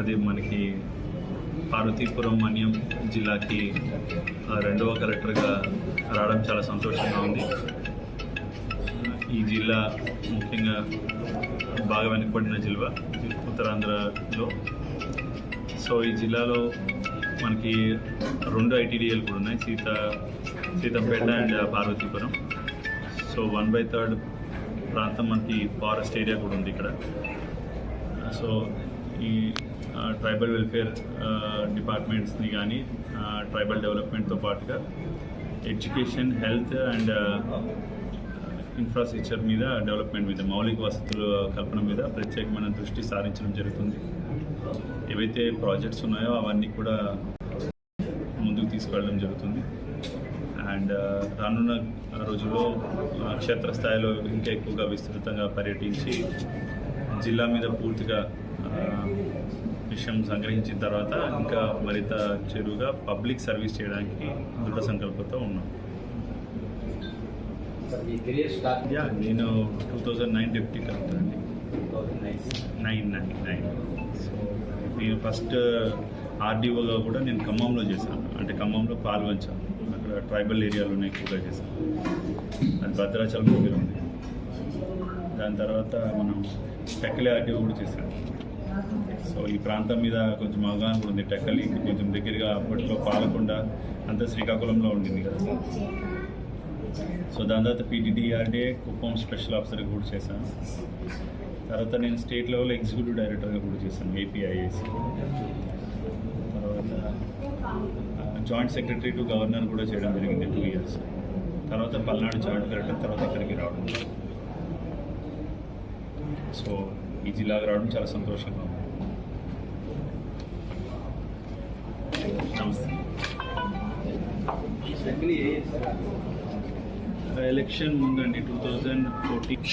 అది మనకి పార్వతీపురం మన్యం జిల్లాకి రెండవ కలెక్టర్గా రావడం చాలా సంతోషంగా ఉంది. ఈ జిల్లా ముఖ్యంగా బాగా వెనుకబడిన జిల్లా ఉత్తరాంధ్రలో. సో ఈ జిల్లాలో మనకి రెండు ఐటీడీఎల్ కూడా ఉన్నాయి Seetha Seethampeta and uh, Parvathipuram. So one by third ప్రాంతం మనకి ఫారెస్ట్ ఏరియా కూడా ఉంది ఇక్కడ. సో ఈ ట్రైబల్ వెల్ఫేర్ డిపార్ట్మెంట్స్ని కానీ ట్రైబల్ డెవలప్మెంట్తో పాటుగా ఎడ్యుకేషన్ హెల్త్ అండ్ ఇన్ఫ్రాస్ట్రక్చర్ మీద డెవలప్మెంట్ మీద మౌలిక వసతుల కల్పన మీద ప్రత్యేకమైన దృష్టి సారించడం జరుగుతుంది. ఏవైతే ప్రాజెక్ట్స్ ఉన్నాయో అవన్నీ కూడా ముందుకు తీసుకెళ్ళడం జరుగుతుంది. అండ్ uh, రానున్న రోజుల్లో క్షేత్రస్థాయిలో ఇంకా ఎక్కువగా విస్తృతంగా పర్యటించి జిల్లా మీద పూర్తిగా విషయం సంగ్రహించిన తర్వాత ఇంకా మరింత చెరువుగా పబ్లిక్ సర్వీస్ చేయడానికి దృఢ సంకల్పంతో ఉన్నాం. యా నేను two thousand nine deputy collector అండి. నైన్ నైన్ నైన్ సో నేను ఫస్ట్ ఆర్డీఓగా కూడా నేను ఖమ్మంలో చేశాను. అంటే ఖమ్మంలో పాల్వంచ అక్కడ ట్రైబల్ ఏరియాలోనే ఎక్కువగా చేశాను. అది భద్రాచలం దగ్గర ఉంది. దాని తర్వాత మనం టెక్కలి ఆర్డీఓ కూడా చేశాను. సో ఈ ప్రాంతం మీద కొంచెం అవగాహన కూడా ఉంది. టెక్కలి కొంచెం దగ్గరగా అప్పట్లో పాలకొండ అంతా శ్రీకాకుళంలో ఉండింది కదా. సో దాని తర్వాత పీటీడీఆర్డే కుప్పం స్పెషల్ ఆఫీసర్గా కూడా చేశాను. తర్వాత నేను స్టేట్ లెవెల్ ఎగ్జిక్యూటివ్ డైరెక్టర్గా కూడా చేశాను ఏపీఐఏసి తర్వాత జాయింట్ సెక్రటరీ టు గవర్నర్ కూడా చేయడం జరిగింది టూ ఇయర్స్. తర్వాత పల్నాడు జాయింట్ కలెక్టర్ తర్వాత ఇక్కడికి రావడం. సో ఈ జిల్లాకు రావడం చాలా సంతోషంగా ఉంది. నమస్తే. ఎలక్షన్ ముందండి టూ థౌజండ్ ఫోర్టీన్